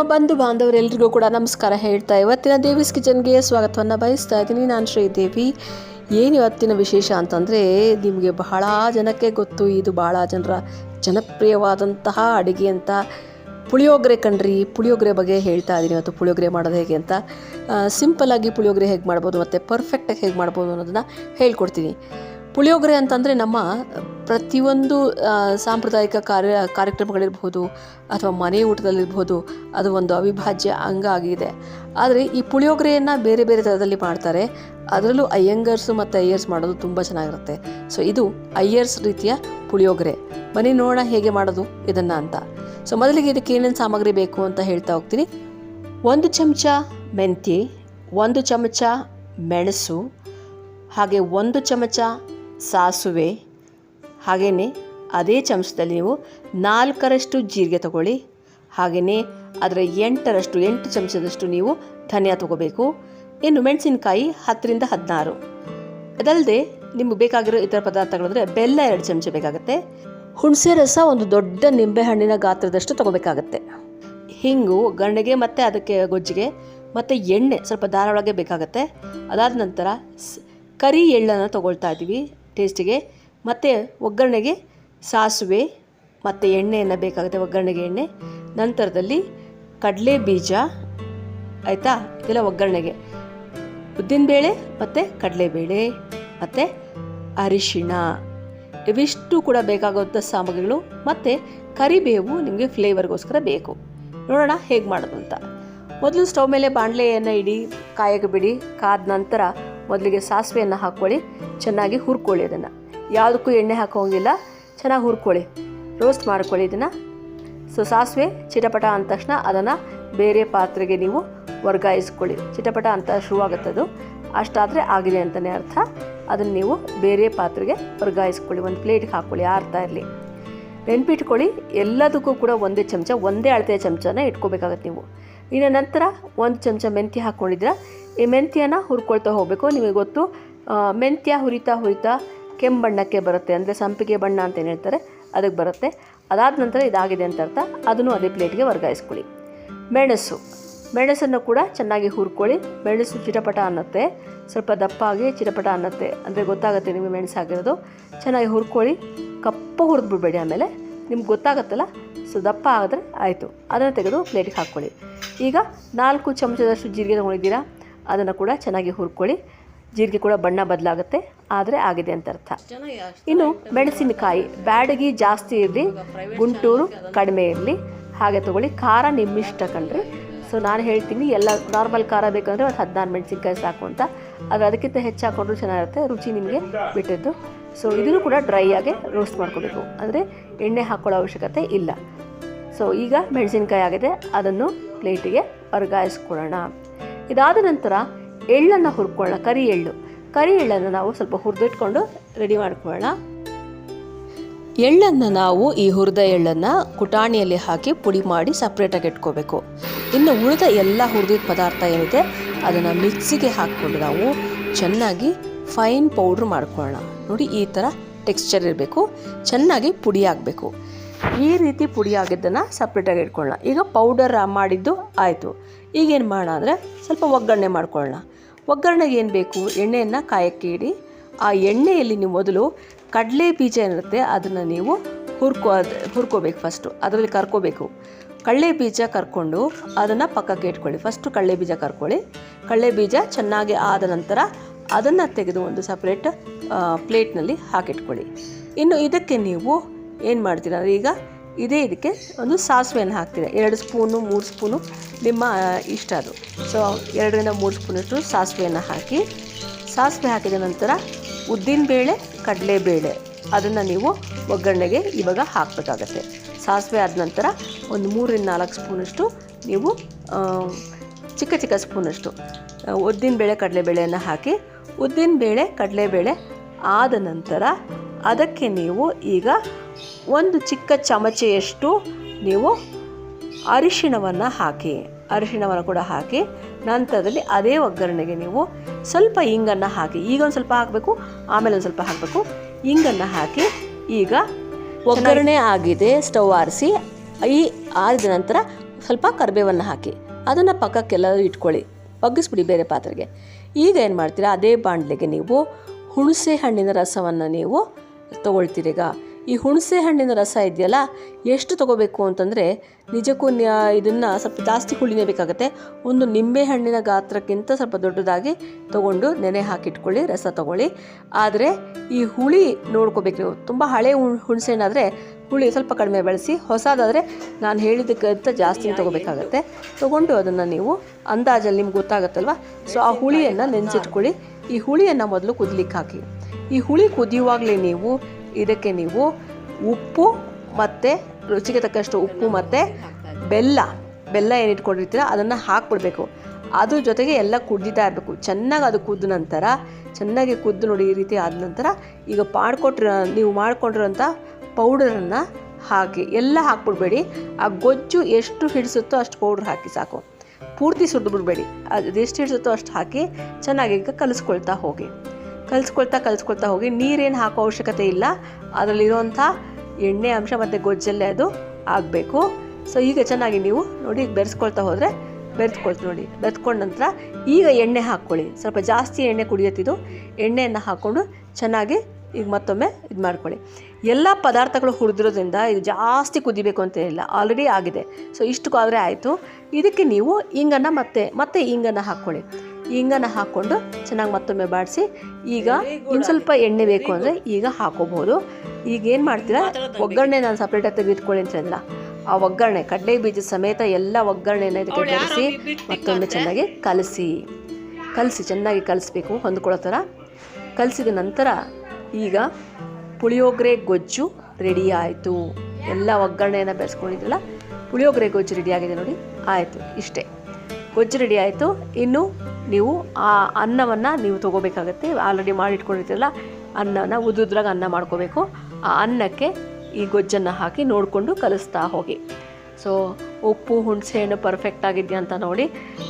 ನಮ್ಮ ಬಂಧು ಬಾಂಧವರೆಲ್ಲರಿಗೂ ಕೂಡ ನಮಸ್ಕಾರ ಹೇಳ್ತಾ ಇವತ್ತಿನ ದೇವಿಸ್ ಕಿಚನ್ಗೆ ಸ್ವಾಗತವನ್ನು ಬಯಸ್ತಾ ಇದ್ದೀನಿ. ನಾನು ಶ್ರೀದೇವಿ. ಏನು ಇವತ್ತಿನ ವಿಶೇಷ ಅಂತಂದರೆ ನಿಮಗೆ ಬಹಳ ಜನಕ್ಕೆ ಗೊತ್ತು, ಇದು ಬಹಳ ಜನರ ಜನಪ್ರಿಯವಾದಂತಹ ಅಡುಗೆ ಅಂತ ಪುಳಿಯೋಗರೆ ಕಣ್ರಿ. ಪುಳಿಯೋಗರೆ ಬಗ್ಗೆ ಹೇಳ್ತಾ ಇದ್ದೀನಿ ಇವತ್ತು. ಪುಳಿಯೋಗರೆ ಮಾಡೋದು ಹೇಗೆ ಅಂತ ಸಿಂಪಲ್ಲಾಗಿ ಪುಳಿಯೋಗರೆ ಹೇಗೆ ಮಾಡ್ಬೋದು ಮತ್ತು ಪರ್ಫೆಕ್ಟಾಗಿ ಹೇಗೆ ಮಾಡ್ಬೋದು ಅನ್ನೋದನ್ನು ಹೇಳ್ಕೊಡ್ತೀನಿ. ಪುಳಿಯೋಗರೆ ಅಂತಂದರೆ ನಮ್ಮ, ಪ್ರತಿಯೊಂದು ಸಾಂಪ್ರದಾಯಿಕ ಕಾರ್ಯ, ಕಾರ್ಯಕ್ರಮಗಳಿರ್ಬೋದು ಅಥವಾ ಮನೆ ಊಟದಲ್ಲಿರ್ಬೋದು ಅದು ಒಂದು ಅವಿಭಾಜ್ಯ ಅಂಗ ಆಗಿದೆ. ಆದರೆ ಈ ಪುಳಿಯೋಗರೆಯನ್ನು ಬೇರೆ ಬೇರೆ ಥರದಲ್ಲಿ ಮಾಡ್ತಾರೆ. ಅದರಲ್ಲೂ ಅಯ್ಯಂಗರ್ಸು ಮತ್ತು ಅಯ್ಯರ್ಸ್ ಮಾಡೋದು ತುಂಬ ಚೆನ್ನಾಗಿರುತ್ತೆ. ಸೊ ಇದು ಅಯ್ಯರ್ಸ್ ರೀತಿಯ ಪುಳಿಯೋಗರೆ. ಮನೆ ನೋಡೋಣ ಹೇಗೆ ಮಾಡೋದು ಇದನ್ನು ಅಂತ. ಸೊ ಮೊದಲಿಗೆ ಇದಕ್ಕೆ ಏನೇನು ಸಾಮಗ್ರಿ ಬೇಕು ಅಂತ ಹೇಳ್ತಾ ಹೋಗ್ತೀನಿ. ಒಂದು ಚಮಚ ಮೆಂತ್ಯ, ಒಂದು ಚಮಚ ಮೆಣಸು, ಹಾಗೆ ಒಂದು ಚಮಚ ಸಾಸುವೆ. ಹಾಗೆಯೇ ಅದೇ ಚಮಚದಲ್ಲಿ ನೀವು ನಾಲ್ಕರಷ್ಟು ಜೀರಿಗೆ ತಗೊಳ್ಳಿ. ಹಾಗೆಯೇ ಅದರ ಎಂಟರಷ್ಟು, ಎಂಟು ಚಮಚದಷ್ಟು ನೀವು ಧನಿಯಾ ತಗೋಬೇಕು. ಇನ್ನು ಮೆಣಸಿನಕಾಯಿ ಹತ್ತರಿಂದ ಹದಿನಾರು. ಅದಲ್ಲದೆ ನಿಮ್ಗೆ ಬೇಕಾಗಿರೋ ಇತರ ಪದಾರ್ಥಗಳು ಅಂದರೆ ಬೆಲ್ಲ ಎರಡು ಚಮಚ ಬೇಕಾಗುತ್ತೆ. ಹುಣಸೆ ರಸ ಒಂದು ದೊಡ್ಡ ನಿಂಬೆಹಣ್ಣಿನ ಗಾತ್ರದಷ್ಟು ತಗೋಬೇಕಾಗತ್ತೆ. ಹಿಂಗು ಗಣಗೆ ಮತ್ತು ಅದಕ್ಕೆ ಗೊಜ್ಜಿಗೆ ಮತ್ತು ಎಣ್ಣೆ ಸ್ವಲ್ಪ ಧಾರಾಳಗೆ ಬೇಕಾಗತ್ತೆ. ಅದಾದ ನಂತರ ಕರಿ ಎಳ್ಳನ್ನು ತಗೊಳ್ತಾ ಇದ್ದೀವಿ. ಟೇಸ್ಟಿಗೆ ಮತ್ತು ಒಗ್ಗರಣೆಗೆ ಸಾಸಿವೆ ಮತ್ತು ಎಣ್ಣೆಯನ್ನು ಬೇಕಾಗುತ್ತೆ, ಒಗ್ಗರಣೆಗೆ ಎಣ್ಣೆ. ನಂತರದಲ್ಲಿ ಕಡಲೆ ಬೀಜ, ಆಯಿತಾ? ಇದೆಲ್ಲ ಒಗ್ಗರಣೆಗೆ. ಉದ್ದಿನಬೇಳೆ ಮತ್ತು ಕಡಲೆಬೇಳೆ ಮತ್ತು ಅರಿಶಿಣ. ಇವಿಷ್ಟು ಕೂಡ ಬೇಕಾಗುವಂಥ ಸಾಮಗ್ರಿಗಳು ಮತ್ತು ಕರಿಬೇವು ನಿಮಗೆ ಫ್ಲೇವರ್ಗೋಸ್ಕರ ಬೇಕು. ನೋಡೋಣ ಹೇಗೆ ಮಾಡೋದು ಅಂತ. ಮೊದಲು ಸ್ಟವ್ ಮೇಲೆ ಬಾಣಲೆಯನ್ನು ಇಡಿ, ಕಾಯಕ್ಕೆ ಬಿಡಿ ಕಾದ ನಂತರ ಮೊದಲಿಗೆ ಸಾಸಿವೆಯನ್ನು ಹಾಕ್ಕೊಳ್ಳಿ ಚೆನ್ನಾಗಿ ಹುರ್ಕೊಳ್ಳಿ ಅದನ್ನು. ಯಾವುದಕ್ಕೂ ಎಣ್ಣೆ ಹಾಕೋಂಗಿಲ್ಲ, ಚೆನ್ನಾಗಿ ಹುರ್ಕೊಳ್ಳಿ. ರೋಸ್ಟ್ ಮಾಡ್ಕೊಳ್ಳಿ ಇದನ್ನು. ಸೊ ಸಾಸಿವೆ ಚಿಟಪಟ ಅಂದ ತಕ್ಷಣ ಅದನ್ನು ಬೇರೆ ಪಾತ್ರೆಗೆ ನೀವು ವರ್ಗಾಯಿಸ್ಕೊಳ್ಳಿ. ಚಿಟಪಟ ಅಂತ ಶುರುವಾಗುತ್ತದು ಅಷ್ಟಾದರೆ ಆಗಿದೆ ಅಂತಲೇ ಅರ್ಥ. ಅದನ್ನು ನೀವು ಬೇರೆ ಪಾತ್ರೆಗೆ ವರ್ಗಾಯಿಸ್ಕೊಳ್ಳಿ. ಒಂದು ಪ್ಲೇಟ್ಗೆ ಹಾಕ್ಕೊಳ್ಳಿ ಆರ್ತಾ ಇರಲಿ. ನೆನ್ಪಿಟ್ಕೊಳ್ಳಿ, ಎಲ್ಲದಕ್ಕೂ ಕೂಡ ಒಂದೇ ಚಮಚ, ಒಂದೇ ಅಳತೆಯ ಚಮಚನ ಇಟ್ಕೋಬೇಕಾಗತ್ತೆ ನೀವು. ಇನ್ನು ನಂತರ ಒಂದು ಚಮಚ ಮೆಂತ್ಯ ಹಾಕ್ಕೊಂಡಿದ್ದೀರ ಈ ಮೆಂತ್ಯನ ಹುರ್ಕೊಳ್ತಾ ಹೋಗಬೇಕು. ನಿಮಗೆ ಗೊತ್ತು ಮೆಂತ್ಯ ಹುರಿತಾ ಹುರಿತಾ ಕೆಂಪು ಬಣ್ಣಕ್ಕೆ ಬರುತ್ತೆ. ಅಂದರೆ ಸಂಪಿಗೆ ಬಣ್ಣ ಅಂತ ಏನು ಹೇಳ್ತಾರೆ? ಅದಕ್ಕೆ ಬರುತ್ತೆ. ಅದಾದ ನಂತರ ಇದಾಗಿದೆ ಅಂತ ಅರ್ಥ. ಅದನ್ನು ಅದೇ ಪ್ಲೇಟ್ಗೆ ವರ್ಗಾಯಿಸ್ಕೊಳ್ಳಿ. ಮೆಣಸು. ಮೆಣಸನ್ನು ಕೂಡ ಚೆನ್ನಾಗಿ ಹುರ್ಕೊಳ್ಳಿ. ಮೆಣಸು ಚಿಟಪಟ ಅನ್ನತ್ತೆ. ಸ್ವಲ್ಪ ದಪ್ಪ ಆಗಿ ಚಿಟಪಟ ಅನ್ನತ್ತೆ. ಅಂದರೆ ಗೊತ್ತಾಗುತ್ತೆ ನಿಮಗೆ ಮೆಣಸು ಆಗಿರೋದು. ಚೆನ್ನಾಗಿ ಹುರ್ಕೊಳ್ಳಿ. ಕಪ್ಪು ಹುರಿದ್ಬಿಡ್ಬೇಡಿ ಆಮೇಲೆ. ನಿಮ್ಗೆ ಗೊತ್ತಾಗತ್ತಲ್ಲ? ಸೊ ದಪ್ಪ ಆದರೆ ಆಯಿತು. ಅದನ್ನು ತೆಗೆದು ಪ್ಲೇಟಿಗೆ ಹಾಕ್ಕೊಳ್ಳಿ. ಈಗ ನಾಲ್ಕು ಚಮಚದಷ್ಟು ಜೀರಿಗೆ ತೊಗೊಂಡಿದ್ದೀರಾ? ಅದನ್ನು ಕೂಡ ಚೆನ್ನಾಗಿ ಹುರ್ಕೊಳ್ಳಿ. ಜೀರಿಗೆ ಕೂಡ ಬಣ್ಣ ಬದಲಾಗುತ್ತೆ. ಆದರೆ ಆಗಿದೆ ಅಂತ ಅರ್ಥ. ಇನ್ನು ಮೆಣಸಿನಕಾಯಿ ಬ್ಯಾಡಗಿ ಜಾಸ್ತಿ ಇರಲಿ, ಗುಂಟೂರು ಕಡಿಮೆ ಇರಲಿ. ಹಾಗೆ ತೊಗೊಳ್ಳಿ. ಖಾರ ನಿಮ್ಮಿಷ್ಟ ಕಣ್ರಿ. ಸೊ ನಾನು ಹೇಳ್ತೀನಿ, ಎಲ್ಲ ನಾರ್ಮಲ್ ಖಾರ ಬೇಕಂದರೆ ಒಂದು ಹದಿನಾರು ಮೆಣಸಿನ್ಕಾಯಿ ಸಾಕು ಅಂತ. ಆದರೆ ಅದಕ್ಕಿಂತ ಹೆಚ್ಚು ಹಾಕೊಂಡ್ರು ಚೆನ್ನಾಗಿರುತ್ತೆ. ರುಚಿ ನಿಮಗೆ ಬಿಟ್ಟಿದ್ದು. ಸೊ ಇದನ್ನು ಕೂಡ ಡ್ರೈ ಆಗಿ ರೋಸ್ಟ್ ಮಾಡ್ಕೋಬೇಕು. ಅಂದರೆ ಎಣ್ಣೆ ಹಾಕ್ಕೊಳ್ಳೋ ಅವಶ್ಯಕತೆ ಇಲ್ಲ. ಸೊ ಈಗ ಮೆಣಸಿನ್ಕಾಯಿ ಆಗಿದೆ. ಅದನ್ನು ಪ್ಲೇಟಿಗೆ ವರ್ಗಾಯಿಸ್ಕೊಳ್ಳೋಣ. ಇದಾದ ನಂತರ ಎಳ್ಳನ್ನು ಹುರ್ಕೊಳ್ಳೋಣ ಕರಿ ಎಳ್ಳು. ಕರಿ ಎಳ್ಳನ್ನು ನಾವು ಸ್ವಲ್ಪ ಹುರಿದಿಟ್ಕೊಂಡು ರೆಡಿ ಮಾಡ್ಕೊಳ್ಳೋಣ ಎಳ್ಳನ್ನು ನಾವು ಈ ಹುರಿದ ಎಳ್ಳನ್ನು ಕುಟಾಣಿಯಲ್ಲಿ ಹಾಕಿ ಪುಡಿ ಮಾಡಿ ಸಪ್ರೇಟಾಗಿ ಇಟ್ಕೋಬೇಕು. ಇನ್ನು ಉಳಿದ ಎಲ್ಲ ಹುರಿದಿದ್ದ ಪದಾರ್ಥ ಏನಿದೆ, ಅದನ್ನು ಮಿಕ್ಸಿಗೆ ಹಾಕ್ಕೊಂಡು ನಾವು ಚೆನ್ನಾಗಿ ಫೈನ್ ಪೌಡ್ರ್ ಮಾಡ್ಕೊಳ್ಳೋಣ ನೋಡಿ ಈ ಥರ ಟೆಕ್ಸ್ಚರ್ ಇರಬೇಕು, ಚೆನ್ನಾಗಿ ಪುಡಿ ಆಗಬೇಕು. ಈ ರೀತಿ ಪುಡಿ ಆಗಿದ್ದನ್ನು ಸಪ್ರೇಟಾಗಿ ಇಟ್ಕೊಳ್ಳೋಣ. ಈಗ ಪೌಡರ್ ಮಾಡಿದ್ದು ಆಯಿತು. ಈಗೇನು ಮಾಡೋಣ ಅಂದರೆ ಸ್ವಲ್ಪ ಒಗ್ಗರಣೆ ಮಾಡ್ಕೊಳ್ಳೋಣ. ಒಗ್ಗರಣೆಗೆ ಏನು ಬೇಕು? ಎಣ್ಣೆಯನ್ನು ಕಾಯಕ್ಕೆ ಇಡಿ. ಆ ಎಣ್ಣೆಯಲ್ಲಿ ನೀವು ಮೊದಲು ಕಡಲೆ ಬೀಜ ಏನಿರುತ್ತೆ ಅದನ್ನು ನೀವು ಹುರ್ಕೋ ಹುರ್ಕೋಬೇಕು ಫಸ್ಟು ಅದರಲ್ಲಿ ಕರ್ಕೋಬೇಕು. ಕಡಲೆ ಬೀಜ ಕರ್ಕೊಂಡು ಅದನ್ನು ಪಕ್ಕಕ್ಕೆ ಇಟ್ಕೊಳ್ಳಿ. ಫಸ್ಟು ಕಡಲೆ ಬೀಜ ಕರ್ಕೊಳ್ಳಿ. ಕಡಲೆ ಬೀಜ ಚೆನ್ನಾಗಿ ಆದ ನಂತರ ಅದನ್ನು ತೆಗೆದು ಒಂದು ಸಪ್ರೇಟ್ ಪ್ಲೇಟ್ನಲ್ಲಿ ಹಾಕಿಟ್ಕೊಳ್ಳಿ. ಇನ್ನು ಇದಕ್ಕೆ ನೀವು ಏನು ಮಾಡ್ತೀರ? ಈಗ ಇದೇ ಇದಕ್ಕೆ ಒಂದು ಸಾಸಿವೆಯನ್ನು ಹಾಕ್ತೀರ. ಎರಡು ಸ್ಪೂನು, ಮೂರು ಸ್ಪೂನು ನಿಮ್ಮ ಇಷ್ಟ ಅದು. ಸೊ ಎರಡರಿಂದ ಮೂರು ಸ್ಪೂನಷ್ಟು ಸಾಸಿವೆಯನ್ನು ಹಾಕಿ, ಸಾಸಿವೆ ಹಾಕಿದ ನಂತರ ಉದ್ದಿನಬೇಳೆ ಕಡಲೆಬೇಳೆ ಅದನ್ನು ನೀವು ಒಗ್ಗರಣೆಗೆ ಇವಾಗ ಹಾಕಬೇಕಾಗತ್ತೆ. ಸಾಸಿವೆ ಆದ ನಂತರ ಒಂದು ಮೂರರಿಂದ ನಾಲ್ಕು ಸ್ಪೂನಷ್ಟು ನೀವು ಚಿಕ್ಕ ಚಿಕ್ಕ ಸ್ಪೂನಷ್ಟು ಉದ್ದಿನಬೇಳೆ ಕಡಲೆಬೇಳೆಯನ್ನು ಹಾಕಿ ಉದ್ದಿನಬೇಳೆ ಕಡಲೆಬೇಳೆ ಆದ ನಂತರ ಅದಕ್ಕೆ ನೀವು ಈಗ ಒಂದು ಚಿಕ್ಕ ಚಮಚೆಯಷ್ಟು ನೀವು ಅರಿಶಿಣವನ್ನು ಹಾಕಿ, ಅರಿಶಿಣವನ್ನು ಕೂಡ ಹಾಕಿ, ನಂತರದಲ್ಲಿ ಅದೇ ಒಗ್ಗರಣೆಗೆ ನೀವು ಸ್ವಲ್ಪ ಇಂಗನ್ನು ಹಾಕಿ, ಈಗ ಒಂದು ಸ್ವಲ್ಪ ಹಾಕಬೇಕು, ಆಮೇಲೆ ಒಂದು ಸ್ವಲ್ಪ ಹಾಕಬೇಕು. ಇಂಗನ್ನು ಹಾಕಿ ಈಗ ಒಗ್ಗರಣೆ ಆಗಿದೆ, ಸ್ಟವ್ ಆರಿಸಿ, ಈ ಆರಿದ ನಂತರ ಸ್ವಲ್ಪ ಕರಿಬೇವನ್ನು ಹಾಕಿ, ಅದನ್ನು ಪಕ್ಕಕ್ಕೆಲ್ಲರೂ ಇಟ್ಕೊಳ್ಳಿ, ಒಗ್ಗಿಸ್ಬಿಡಿ ಬೇರೆ ಪಾತ್ರೆಗೆ. ಈಗ ಏನು ಮಾಡ್ತೀರಾ, ಅದೇ ಬಾಣಲೆಗೆ ನೀವು ಹುಣಸೆ ಹಣ್ಣಿನ ರಸವನ್ನು ನೀವು ತೊಗೊಳ್ತೀರಿ ಈಗ. ಈ ಹುಣಸೆ ಹಣ್ಣಿನ ರಸ ಇದೆಯಲ್ಲ, ಎಷ್ಟು ತೊಗೋಬೇಕು ಅಂತಂದರೆ ನಿಜಕ್ಕೂ ಇದನ್ನು ಸ್ವಲ್ಪ ಜಾಸ್ತಿ ಹುಳಿನೇ ಬೇಕಾಗುತ್ತೆ. ಒಂದು ನಿಂಬೆ ಹಣ್ಣಿನ ಗಾತ್ರಕ್ಕಿಂತ ಸ್ವಲ್ಪ ದೊಡ್ಡದಾಗಿ ತೊಗೊಂಡು ನೆನೆ ಹಾಕಿಟ್ಕೊಳ್ಳಿ, ರಸ ತೊಗೊಳ್ಳಿ. ಆದರೆ ಈ ಹುಳಿ ನೋಡ್ಕೋಬೇಕು ತುಂಬ ಹಳೆ ಹುಣ್- ಹುಣಸೆ ಹಣ್ಣಾದರೆ ಹುಳಿ ಸ್ವಲ್ಪ ಕಡಿಮೆ ಬೆಳೆಸಿ, ಹೊಸದಾದರೆ ನಾನು ಹೇಳಿದ್ದಕ್ಕಿಂತ ಜಾಸ್ತಿ ತೊಗೋಬೇಕಾಗತ್ತೆ. ತೊಗೊಂಡು ಅದನ್ನು ನೀವು ಅಂದಾಜಲ್ಲಿ ನಿಮ್ಗೆ ಗೊತ್ತಾಗುತ್ತಲ್ವ? ಸೊ ಆ ಹುಳಿಯನ್ನು ನೆನೆಸಿಟ್ಕೊಳ್ಳಿ. ಈ ಹುಳಿಯನ್ನು ಮೊದಲು ಕುದಲಿಕ್ಕೆ ಹಾಕಿ. ಈ ಹುಳಿ ಕುದಿಯುವಾಗಲೇ ನೀವು ಇದಕ್ಕೆ ನೀವು ಉಪ್ಪು ಮತ್ತು ರುಚಿಗೆ ತಕ್ಕಷ್ಟು ಉಪ್ಪು ಮತ್ತು ಬೆಲ್ಲ ಬೆಲ್ಲ ಏನು ಇಟ್ಕೊಂಡಿರ್ತೀರ ಅದನ್ನು ಹಾಕ್ಬಿಡ್ಬೇಕು. ಅದ್ರ ಜೊತೆಗೆ ಎಲ್ಲ ಕುದ್ದಿತಾ ಇರಬೇಕು. ಚೆನ್ನಾಗಿ ಅದು ಕುದ್ದ ನಂತರ, ಚೆನ್ನಾಗಿ ಕುದ್ದು ನೋಡಿ ಈ ರೀತಿ ಆದ ನಂತರ ಈಗ ಮಾಡ್ಕೊಟ್ರ, ನೀವು ಮಾಡ್ಕೊಂಡಿರೋಂಥ ಪೌಡರನ್ನು ಹಾಕಿ, ಎಲ್ಲ ಹಾಕ್ಬಿಡ್ಬೇಡಿ. ಆ ಗೊಜ್ಜು ಎಷ್ಟು ಹಿಡಿಸುತ್ತೋ ಅಷ್ಟು ಪೌಡ್ರ್ ಹಾಕಿ ಸಾಕು. ಪೂರ್ತಿ ಸುಡ್ದು ಬಿಡಬೇಡಿ. ಅದು ಎಷ್ಟು ಹಿಡಿಸುತ್ತೋ ಅಷ್ಟು ಹಾಕಿ ಚೆನ್ನಾಗಿ ಈಗ ಕಲಿಸ್ಕೊಳ್ತಾ ಹೋಗಿ. ಕಲಿಸ್ಕೊಳ್ತಾ ಕಲಿಸ್ಕೊಳ್ತಾ ಹೋಗಿ ನೀರೇನು ಹಾಕೋ ಅವಶ್ಯಕತೆ ಇಲ್ಲ. ಅದರಲ್ಲಿರುವಂಥ ಎಣ್ಣೆ ಅಂಶ ಮತ್ತು ಗೊಜ್ಜಲ್ಲೇ ಅದು ಆಗಬೇಕು ಸೊ, ಈಗ ಚೆನ್ನಾಗಿ ನೀವು ನೋಡಿ ಬೆರೆಸ್ಕೊಳ್ತಾ ಹೋದರೆ, ಬೆರೆಸ್ಕೊಳ್ತು ನೋಡಿ, ಬೆರೆಸ್ಕೊಂಡ ನಂತರ ಈಗ ಎಣ್ಣೆ ಹಾಕ್ಕೊಳ್ಳಿ. ಸ್ವಲ್ಪ ಜಾಸ್ತಿ ಎಣ್ಣೆ ಕುಡಿಯತ್ತಿದ್ದು ಎಣ್ಣೆಯನ್ನು ಹಾಕ್ಕೊಂಡು ಚೆನ್ನಾಗಿ ಈಗ ಮತ್ತೊಮ್ಮೆ ಇದು ಮಾಡ್ಕೊಳ್ಳಿ. ಎಲ್ಲ ಪದಾರ್ಥಗಳು ಹುರಿದಿರೋದ್ರಿಂದ ಇದು ಜಾಸ್ತಿ ಕುದಿಬೇಕು ಅಂತ ಇಲ್ಲ ಆಲ್ರೆಡಿ ಆಗಿದೆ. ಸೊ ಇಷ್ಟು ಆದರೆ ಆಯಿತು. ಇದಕ್ಕೆ ನೀವು ಇಂಗನ್ನು ಮತ್ತೆ ಮತ್ತೆ ಇಂಗನ್ನು ಹಾಕ್ಕೊಳ್ಳಿ. ಇಂಗನ್ನು ಹಾಕ್ಕೊಂಡು ಚೆನ್ನಾಗಿ ಮತ್ತೊಮ್ಮೆ ಬಾಡಿಸಿ ಈಗ ಇನ್ನು ಸ್ವಲ್ಪ ಎಣ್ಣೆ ಬೇಕು ಅಂದರೆ ಈಗ ಹಾಕೋಬಹುದು. ಈಗ ಏನು ಮಾಡ್ತೀರಾ? ಒಗ್ಗರಣೆ ನಾನು ಸಪ್ರೇಟಾಗಿ ತೆಗೆದುಕೊಳ್ಳಿ ಅಂತ ಹೇಳಿದ್ರಲ್ಲ ಆ ಒಗ್ಗರಣೆ ಕಡಲೆ ಬೀಜ ಸಮೇತ ಎಲ್ಲ ಒಗ್ಗರಣೆನ ಇದಕ್ಕೆ ಬೆರೆಸಿ ಮತ್ತೊಮ್ಮೆ ಚೆನ್ನಾಗಿ ಕಲಸಿ. ಕಲಸಿ ಚೆನ್ನಾಗಿ ಕಲಿಸ್ಬೇಕು ಹೊಂದ್ಕೊಳ್ಳೋ ಥರ. ಕಲಸಿದ ನಂತರ ಈಗ ಪುಳಿಯೋಗರೆ ಗೊಜ್ಜು ರೆಡಿ ಆಯಿತು. ಎಲ್ಲ ಒಗ್ಗರಣೆಯನ್ನು ಬೆರೆಸ್ಕೊಂಡಿದ್ರಲ್ಲ ಪುಳಿಯೋಗರೆ ಗೊಜ್ಜು ರೆಡಿ ಆಗಿದೆ ನೋಡಿ ಆಯಿತು ಇಷ್ಟೇ. ಗೊಜ್ಜು ರೆಡಿ ಆಯಿತು ಇನ್ನು ನೀವು ಆ ಅನ್ನವನ್ನು ನೀವು ತೊಗೋಬೇಕಾಗತ್ತೆ. ಆಲ್ರೆಡಿ ಮಾಡಿಟ್ಕೊಂಡಿರ್ತೀರಲ್ಲ, ಅನ್ನನ ಉದುದ್ರಾಗ ಅನ್ನ ಮಾಡ್ಕೋಬೇಕು. ಆ ಅನ್ನಕ್ಕೆ ಈ ಗೊಜ್ಜನ್ನು ಹಾಕಿ ನೋಡಿಕೊಂಡು ಕಲಿಸ್ತಾ ಹೋಗಿ. ಸೊ ಉಪ್ಪು ಹುಣಸೆಹಣ್ಣು ಪರ್ಫೆಕ್ಟ್ ಆಗಿದೆಯಾ ಅಂತ ನೋಡಿ.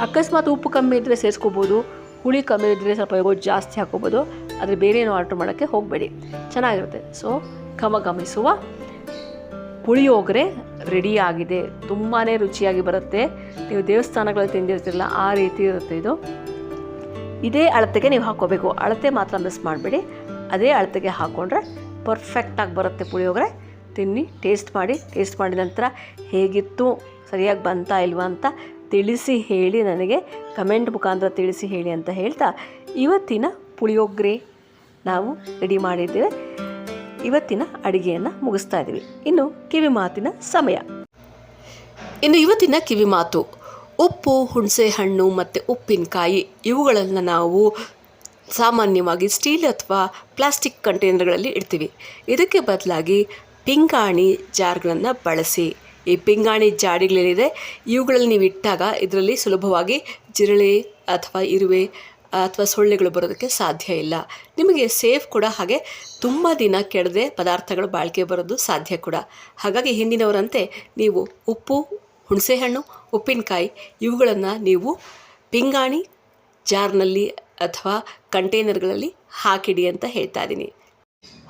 ಅಕಸ್ಮಾತ್ ಉಪ್ಪು ಕಮ್ಮಿ ಇದ್ದರೆ ಸೇರಿಸ್ಕೋಬೋದು. ಹುಳಿ ಕಮ್ಮಿ ಇದ್ದರೆ ಸ್ವಲ್ಪ ಗೊಜ್ಜು ಜಾಸ್ತಿ ಹಾಕೋಬೋದು ಆದರೆ ಬೇರೆ ಆರ್ಡ್ರ್ ಮಾಡೋಕ್ಕೆ ಹೋಗಬೇಡಿ. ಚೆನ್ನಾಗಿರುತ್ತೆ. ಸೊ ಘಮ ಗಮನಿಸುವ ಪುಳಿಯೋಗರೆ ರೆಡಿ ಆಗಿದೆ. ತುಂಬಾ ರುಚಿಯಾಗಿ ಬರುತ್ತೆ. ನೀವು ದೇವಸ್ಥಾನಗಳಲ್ಲಿ ತಿಂದಿರ್ತಿರಲ್ಲ, ಆ ರೀತಿ ಇರುತ್ತೆ ಇದು. ಇದೇ ಅಳತೆಗೆ ನೀವು ಹಾಕ್ಕೋಬೇಕು. ಅಳತೆ ಮಾತ್ರ ಮಿಸ್ ಮಾಡಬೇಡಿ. ಅದೇ ಅಳತೆಗೆ ಹಾಕ್ಕೊಂಡ್ರೆ ಪರ್ಫೆಕ್ಟಾಗಿ ಬರುತ್ತೆ ಪುಳಿಯೋಗರೆ ತಿನ್ನಿ ಟೇಸ್ಟ್ ಮಾಡಿ. ಟೇಸ್ಟ್ ಮಾಡಿದ ನಂತರ ಹೇಗಿತ್ತು, ಸರಿಯಾಗಿ ಬಂತಾ ಇಲ್ವಾ ಅಂತ ತಿಳಿಸಿ ಹೇಳಿ ನನಗೆ ಕಮೆಂಟ್ ಮುಖಾಂತರ ತಿಳಿಸಿ ಹೇಳಿ ಅಂತ ಹೇಳ್ತಾ ಇವತ್ತಿನ ಪುಳಿಯೋಗರೆ ನಾವು ರೆಡಿ ಮಾಡಿದ್ದೇವೆ. ಇವತ್ತಿನ ಅಡುಗೆಯನ್ನು ಮುಗಿಸ್ತಾ ಇದ್ದೀವಿ. ಇನ್ನು ಕಿವಿ ಮಾತಿನ ಸಮಯ. ಇನ್ನು ಇವತ್ತಿನ ಕಿವಿ ಮಾತು. ಉಪ್ಪು ಹುಣಸೆ ಹಣ್ಣು ಮತ್ತು ಉಪ್ಪಿನಕಾಯಿ ಇವುಗಳನ್ನು ನಾವು ಸಾಮಾನ್ಯವಾಗಿ ಸ್ಟೀಲ್ ಅಥವಾ ಪ್ಲಾಸ್ಟಿಕ್ ಕಂಟೈನರ್ಗಳಲ್ಲಿ ಇಡ್ತೀವಿ. ಇದಕ್ಕೆ ಬದಲಾಗಿ ಪಿಂಗಾಣಿ ಜಾರ್ಗಳನ್ನು ಬಳಸಿ. ಈ ಪಿಂಗಾಣಿ ಜಾಡಿಗಳೇನಿದೆ, ಇವುಗಳಲ್ಲಿ ನೀವು ಇಟ್ಟಾಗ ಇದರಲ್ಲಿ ಸುಲಭವಾಗಿ ಜಿರಳೆ ಅಥವಾ ಇರುವೆ ಅಥವಾ ಸೊಳ್ಳೆಗಳು ಬರೋದಕ್ಕೆ ಸಾಧ್ಯ ಇಲ್ಲ. ನಿಮಗೆ ಸೇಫ್ ಕೂಡ ಹಾಗೆ ತುಂಬ ದಿನ ಕೆಡದೆ ಪದಾರ್ಥಗಳು ಬಾಳಿಕೆ ಬರೋದು ಸಾಧ್ಯ ಕೂಡ. ಹಾಗಾಗಿ ಹಿಂದಿನವರಂತೆ ನೀವು ಉಪ್ಪು, ಹುಣಸೆಹಣ್ಣು ಉಪ್ಪಿನಕಾಯಿ, ಇವುಗಳನ್ನು ನೀವು ಪಿಂಗಾಣಿ ಜಾರ್ನಲ್ಲಿ ಅಥವಾ ಕಂಟೈನರ್ಗಳಲ್ಲಿ ಹಾಕಿಡಿ ಅಂತ ಹೇಳ್ತಾ ಇದ್ದೀನಿ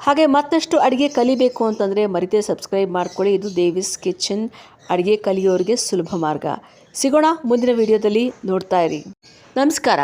ಹಾಗೆ ಮತ್ತಷ್ಟು ಅಡುಗೆ ಕಲಿಬೇಕು ಅಂತಂದರೆ ಮರಿದೇ ಸಬ್ಸ್ಕ್ರೈಬ್ ಮಾಡ್ಕೊಳ್ಳಿ. ಇದು ದೇವಿಸ್ ಕಿಚನ್ ಅಡುಗೆ ಕಲಿಯೋರಿಗೆ ಸುಲಭ ಮಾರ್ಗ. ಸಿಗೋಣ ಮುಂದಿನ ವಿಡಿಯೋದಲ್ಲಿ ನೋಡ್ತಾ ಇರಿ. ನಮಸ್ಕಾರ.